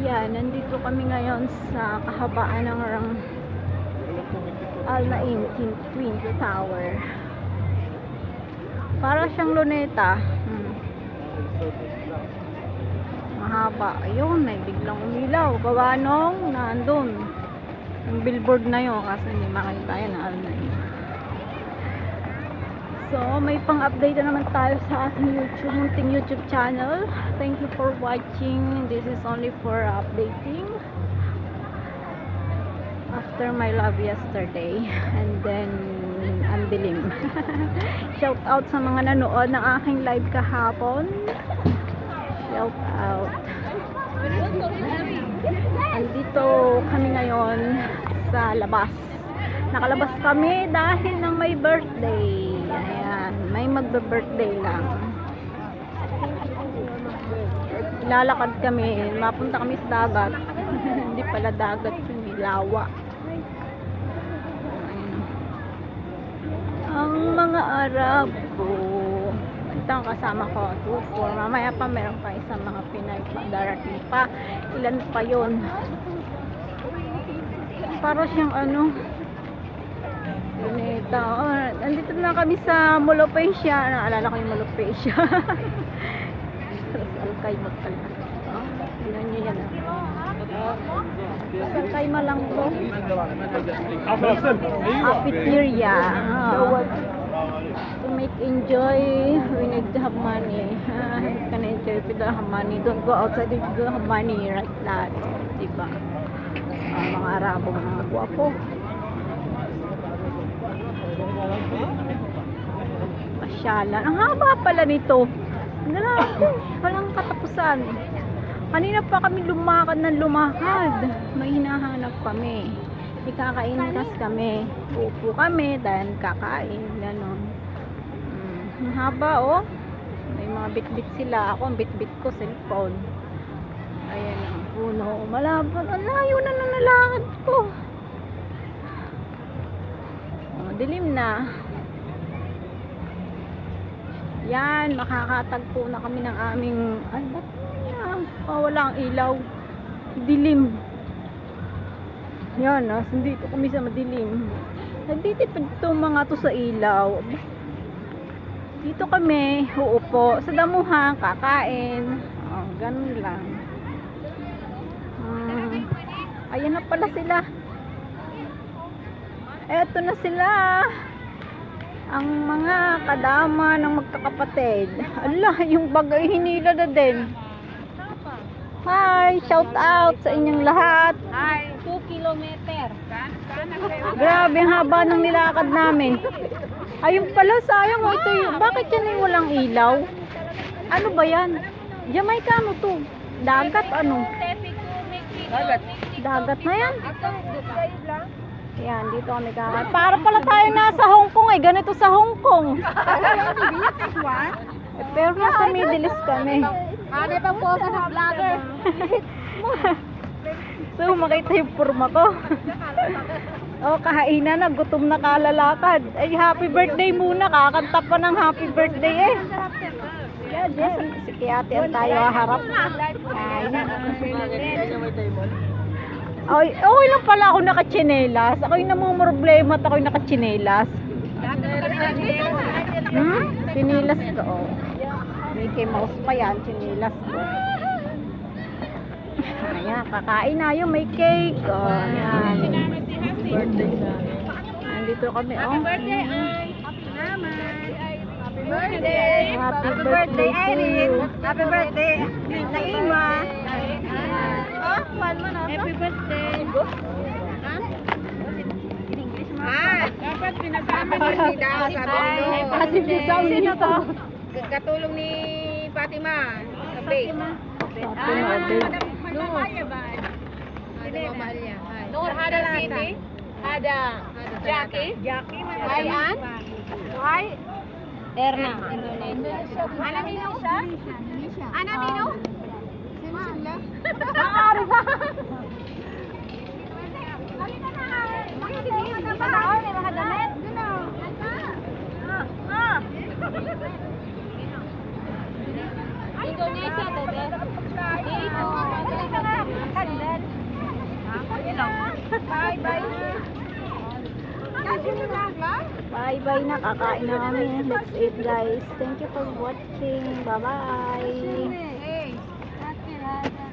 Ayan, nandito kami ngayon sa kahabaan ng rang Al Naim Twin, Tower. Para siyang luneta. Hmm. Mahaba. Ayun, may biglang umilaw. Gawa nung nandun. Yung billboard na yun kasi hindi makita yan Al Naim. So, may pang-update na naman tayo sa ating YouTube, munting YouTube channel. Thank you for watching. This is only for updating. After my love yesterday. And then, ang dilim. Shout out sa mga nanood ng aking live kahapon. Shout out. Andito kami ngayon sa labas. Nakalabas kami dahil ng may birthday. Ayan, may magbe-birthday lang. Lalakad kami, mapunta kami sa dagat. Hindi pala dagat, kundi lawa. Ang mga Arabo. Ito ang kasama ko, 2-4. Mamaya pa meron pa isang mga Pinay pa, darating pa. Ilan pa yon Para siyang ano, Luneta. Oh, nandito na kami sa Molopecia. Naalala ko yung Molopecia. Tapos Alkay pala. Oh, tingnan niyo yan. Oh. Alkayma lang to. Cafeteria. Oh. To make enjoy, we need to have money. You can enjoy if you don't have money. Don't go outside if you don't have money. Right, lad. Diba? Ah, mga Arabo, mga guwapo. Pasyalan. Ang haba pala nito. Nalaki. Walang katapusan. Kanina pa kami lumakad ng lumakad. May hinahanap kami. Ikakain kasi kami. Upo kami dahil kakain. Ganon. Mm. Ang haba oh. May mga bit-bit sila. Ako ang bit-bit ko cellphone. Ayan ang puno. Malabot. Ang layo na ng nalakad ko. Oh, dilim na. Yan, makakatagpo na kami ng aming ay, ba't yan? Oh, wala ang ilaw. Dilim. Yan, ah, dito kami sa madilim. Nagtitipid to mga to sa ilaw. Dito kami, uupo. Sa damuhan, kakain. Oh, ganun lang. Hmm. Ayan na pala sila. Eto na sila. Ang mga kadama ng magkakapatid. Ala, yung bagay hinila na din. Hi, shout out sa inyong lahat. Ay, 2 kilometer. Grabe ang haba ng nilakad namin. Ayun pala, sayang. Oh, ito yung, bakit yan yung walang ilaw? Ano ba yan? Jamaica ano to? Dagat ano? Dagat. Dagat na yan? Yan, dito kami kakain. Para pala tayo nasa Hong Kong eh. Ganito sa Hong Kong. Eh, pero nasa Middle East kami. Ano pa po ng vlogger? So, makita yung purma ko. oh, kahainan na. Gutom na kalalakad. Ay, happy birthday muna. Kakanta pa ng happy birthday eh. Nasa si Kiyate ang tayo harap. Ay, Ay, okay lang pala ako nakachinelas. Ako yung namang problema at ako yung nakachinelas. Hmm? Chinilas ko, oh. Mickey Mouse pa yan, chinilas ko. Ayan, kakain na yung may cake. Oh, ayan. Birthday. Nandito kami, oh. Happy birthday, Ay. Happy birthday. Happy birthday to you. Happy birthday, Naima. Oh, one mo na. Happy birthday. Ah, dapat pinasama ni Dida sa Ay, positive sound dito. Katulong ni Fatima. Fatima. Ano mamahal niya? Noor Hada City. Hada. Jackie. Jackie. Ayan. Hi. Erna. Indonesia. Ana Nino? Ana Nino? Sino sila? Bye-bye na, kakain na kami. That's it guys. Thank you for watching. Bye-bye.